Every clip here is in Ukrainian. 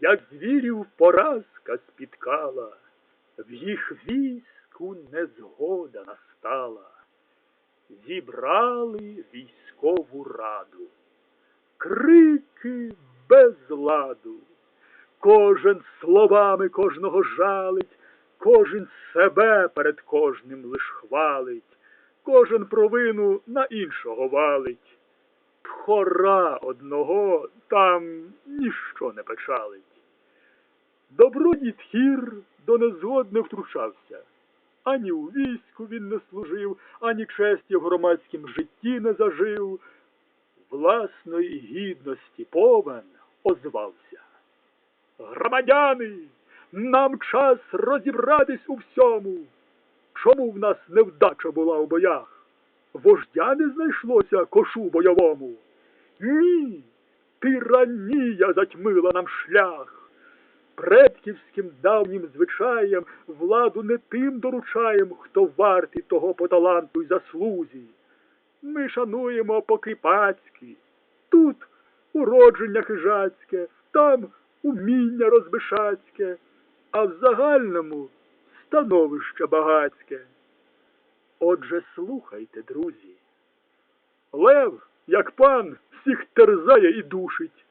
як звірів поразка спіткала, в їх війську незгода настала. Зібрали військову раду, крики без ладу. Кожен словами кожного жалить, кожен себе перед кожним лиш хвалить, кожен провину на іншого валить. Хора одного там ніщо не печалить. Добродій Тхір до незгод не втручався. Ані у війську він не служив, ані честі в громадськім житті не зажив. Власної гідності повен озвався. Громадяни, нам час розібратись у всьому. Чому в нас невдача була у боях? Вождя не знайшлося кошу бойовому. Ні, тиранія затьмила нам шлях. Предківським давнім звичаєм владу не тим доручаєм, хто вартий того по таланту й заслузі. Ми шануємо по-кріпацьки. Тут уродження хижацьке, там уміння розбишацьке, а в загальному становище багацьке. Отже, слухайте, друзі. Лев, як пан, всіх терзає і душить.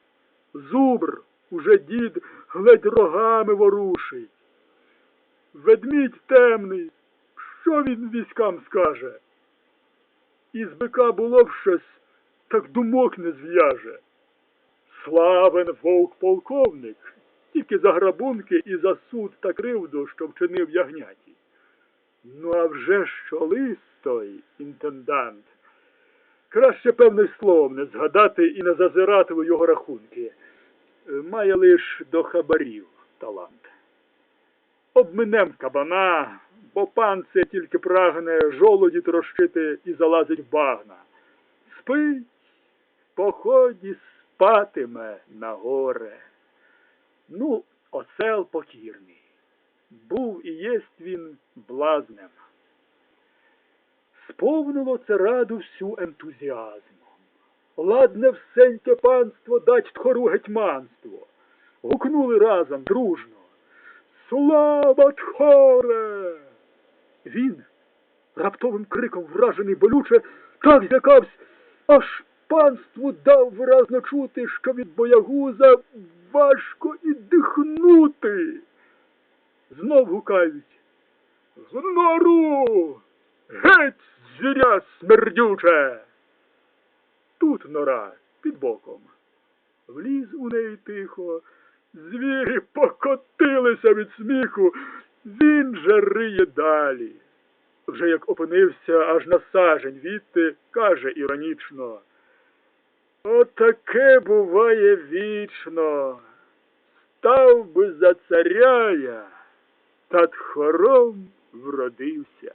Зубр, уже дід, гледь рогами ворушить. Ведмідь темний, що він військам скаже? Із бика було б щось, так думок не зв'яже. Славен вовк полковник, тільки за грабунки і за суд та кривду, що вчинив ягняті. Ну, а вже що лист той, інтендант. Краще певне словом не згадати і не зазирати у його рахунки. Е, Має лиш до хабарів талант. Обминем кабана, бо пан це тільки прагне жолоді трощити і залазить в багна. Спить, поході спатиме на горе. Ну, осел покірний. Був і єсть він блазнем. Сповнило це раду всю ентузіазмом. Ладне всеньке панство дать тхору гетьманство. Гукнули разом дружно. Слава тхоре! Він, раптовим криком вражений болюче, так злякався, аж панству дав виразно чути, що від боягуза важко і дихнути. Знов гукають. З! Геть, звіря смердюче! Тут нора під боком. Вліз у неї тихо, звірі покотилися від сміху, він же риє далі. Вже як опинився аж на сажень відти, каже іронічно. Отаке буває вічно. Став би за царя я, та тхором вродився.